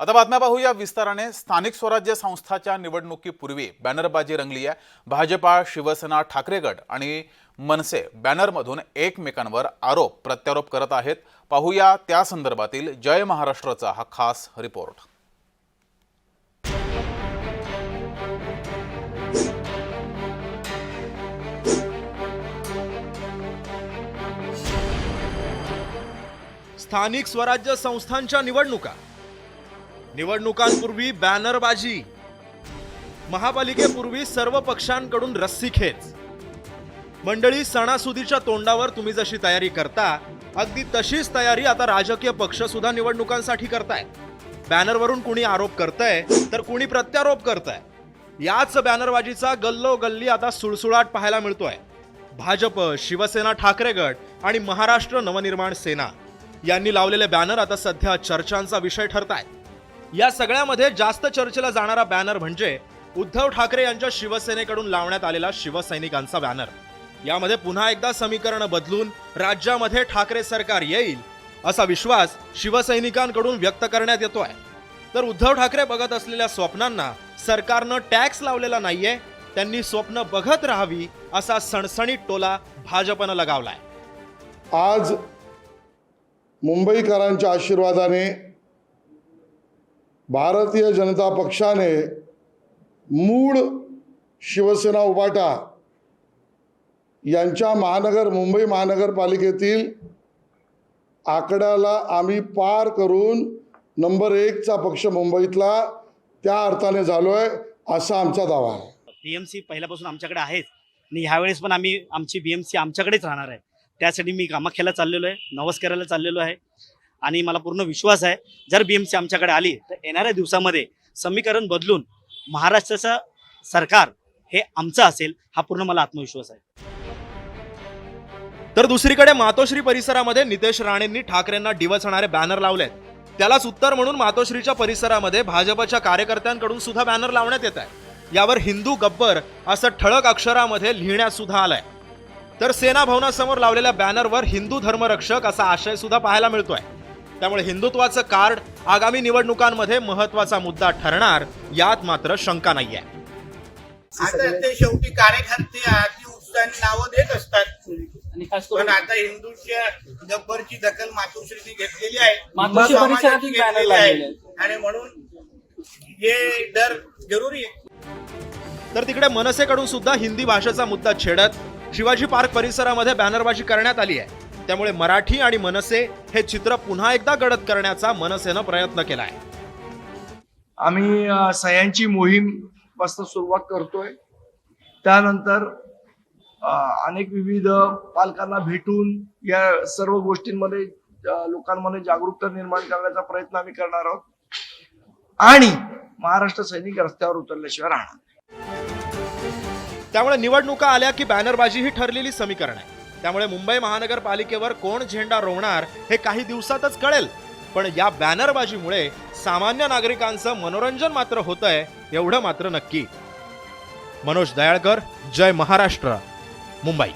आता बातम्या पाहूया विस्ताराने. स्थानिक स्वराज्य संस्थाच्या निवडणुकीपूर्वी बॅनरबाजी रंगली आहे. भाजपा शिवसेना ठाकरे गट आणि मनसे बॅनरमधून एकमेकांवर आरोप प्रत्यारोप करत आहेत. पाहूया त्या संदर्भातील जय महाराष्ट्राचा हा खास रिपोर्ट. स्थानिक स्वराज्य संस्थांच्या निवडणुका. निवडणुकांपूर्वी बॅनरबाजी. महापालिकेपूर्वी सर्व पक्षांकडून रस्सीखेच मंडळी सणासुदीच्या तोंडावर तुम्ही जशी तयारी करता अगदी तशीच तयारी आता राजकीय पक्ष सुद्धा निवडणुकांसाठी करताय. बॅनरवरून कुणी आरोप करतंय तर कुणी प्रत्यारोप करतंय. याच बॅनरबाजीचा गल्लो गल्ली आता सुळसुळाट पाहायला मिळतोय. भाजप शिवसेना ठाकरे गट आणि महाराष्ट्र नवनिर्माण सेना यांनी लावलेले बॅनर आता सध्या चर्चांचा विषय ठरत आहेत या सगळ्यामध्ये जास्त चर्चेला जाणारा बॅनर म्हणजे उद्धव ठाकरे यांच्या शिवसेनेकडून लावण्यात आलेला शिवसैनिकांचा बॅनर यामध्ये पुन्हा एकदा समीकरण बदलून राज्यामध्ये ठाकरे सरकार येईल असा विश्वास शिवसैनिकांकडून व्यक्त करण्यात येतोय. तर उद्धव ठाकरे बघत असलेल्या स्वप्नांना सरकारनं टॅक्स लावलेला नाहीये त्यांनी स्वप्न बघत राहावी असा सणसणीत टोला भाजपनं लगावलाय. आज मुंबईकरांच्या आशीर्वादाने भारतीय जनता पक्षाने मूळ शिवसेना उबाटा यांच्या महानगर मुंबई महानगरपालिकेतील आकड्याला आम्ही पार करून नंबर एकचा पक्ष मुंबईतला त्या अर्थाने झालो आहे असा आमचा दावा आहे. सी पहिल्यापासून आमच्याकडे आहेच आणि ह्यावेळेस पण आम्ही आमची बी एम सी आमच्याकडेच राहणार आहे. त्यासाठी मी कामाख्याला चाललेलो आहे नवस करायला चाललेलो आहे. आणि मला पूर्ण विश्वास आहे जर बीएमसी आमच्याकडे आली तर येणाऱ्या दिवसामध्ये समीकरण बदलून महाराष्ट्राचं सरकार हे आमचं असेल हा पूर्ण मला आत्मविश्वास आहे. तर दुसरीकडे मातोश्री परिसरामध्ये नितेश राणेंनी ठाकरेंना डिवचणारे बॅनर लावलेत. त्यालाच उत्तर म्हणून मातोश्रीच्या परिसरामध्ये भाजपच्या कार्यकर्त्यांकडून सुद्धा बॅनर लावण्यात येत आहे. यावर हिंदू गब्बर असं ठळक अक्षरामध्ये लिहिण्यात सुद्धा आलंय. तर सेना भवनासमोर लावलेल्या बॅनरवर हिंदू धर्मरक्षक असा आशय सुद्धा पाहायला मिळतोय. त्यामुळे हिंदुत्वाचं कार्ड आगामी निवडणुकांमध्ये महत्त्वाचा मुद्दा ठरणार यात मात्र शंका नाहीये. आता ते शेवटी कार्यकर्ते अति उत्साहाने नावं देत असतात. आणि खास पण करून आता हिंदूच्या गब्बरची दखल मातोश्रीने घेतलेली आहे. परिसरातील घेतलेली आहे. आणि म्हणून हे डर जरुरी आहे. तर तिकडे मनसेकडून सुद्धा हिंदी भाषेचा मुद्दा छेडत शिवाजी पार्क परिसरामध्ये बॅनरबाजी करण्यात आली आहे. त्यामुळे मराठी आणि मनसे हे चित्र पुन्हा एकदा गडद करण्याचा मनसेनं प्रयत्न केलाय. आम्ही अ, सह्यांची मोहीमपासून सुरुवात करतोय. त्यानंतर अनेक विविध पालकांना भेटून या सर्व गोष्टींमध्ये लोकांमध्ये जागरूकता निर्माण करण्याचा प्रयत्न आम्ही करणार आहोत. आणि महाराष्ट्र सैनिक रस्त्यावर उतरल्याशिवाय राहणार. त्यामुळे निवडणुका आल्या की बॅनरबाजी ही ठरलेली समीकरण आहे. त्यामुळे मुंबई महानगरपालिकेवर कोण झेंडा रोवणार हे काही दिवसातच कळेल. पण या बॅनरबाजीमुळे सामान्य नागरिकांचं मनोरंजन मात्र होतंय एवढं मात्र नक्की. मनोज दयाळकर जय महाराष्ट्र. मुंबई.